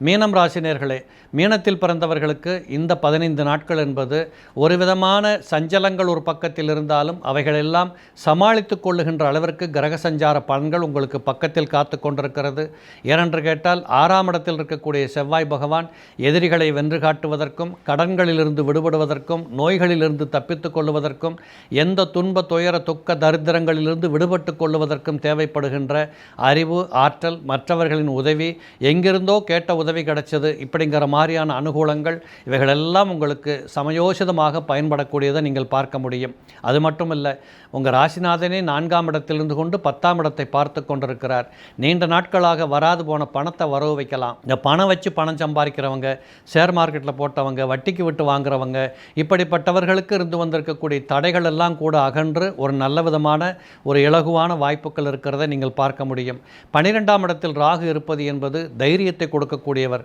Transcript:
மீனம் ராசினியர்களே மீனத்தில் பிறந்தவர்களுக்கு இந்த பதினைந்து நாட்கள் என்பது ஒரு விதமான சஞ்சலங்கள் ஒரு பக்கத்தில் இருந்தாலும் அவைகளெல்லாம் சமாளித்து கொள்ளுகின்ற அளவிற்கு கிரக சஞ்சார பலன்கள் உங்களுக்கு பக்கத்தில் காத்து கொண்டிருக்கிறது. ஏனென்று கேட்டால் ஆறாம் இடத்தில் இருக்கக்கூடிய செவ்வாய் பகவான் எதிரிகளை வென்று காட்டுவதற்கும் கடன்களிலிருந்து விடுபடுவதற்கும் நோய்களிலிருந்து தப்பித்துக் கொள்வதற்கும் எந்த துன்ப துயர துக்க தரித்திரங்களிலிருந்து விடுபட்டு கொள்வதற்கும் தேவைப்படுகின்ற அறிவு ஆற்றல் மற்றவர்களின் உதவி எங்கிருந்தோ கேட்ட உதவி கிடைச்சது இப்படிங்கிற மாதிரியான அனுகூலங்கள் இவைகளெல்லாம் உங்களுக்கு சமயோசிதமாக பயன்படக்கூடியதை நீங்கள் பார்க்க முடியும். அது மட்டும் இல்லை உங்கள் ராசிநாதனே நான்காம் இடத்திலிருந்து கொண்டு பத்தாம் இடத்தை பார்த்து கொண்டிருக்கிறார். நீண்ட நாட்களாக வராது போன பணத்தை வரவு வைக்கலாம். இந்த பணம் வச்சு பணம் சம்பாதிக்கிறவங்க ஷேர் மார்க்கெட்டில் போட்டவங்க வட்டிக்கு விட்டு வாங்குறவங்க இப்படிப்பட்டவர்களுக்கு இருந்து வந்திருக்கக்கூடிய தடைகள் எல்லாம் கூட அகன்று ஒரு நல்ல விதமான ஒரு இலகுவான வாய்ப்புகள் இருக்கிறத நீங்கள் பார்க்க முடியும். பனிரெண்டாம் இடத்தில் ராகு இருப்பது என்பது தைரியத்தை கொடுக்கக்கூடிய கூடியவர்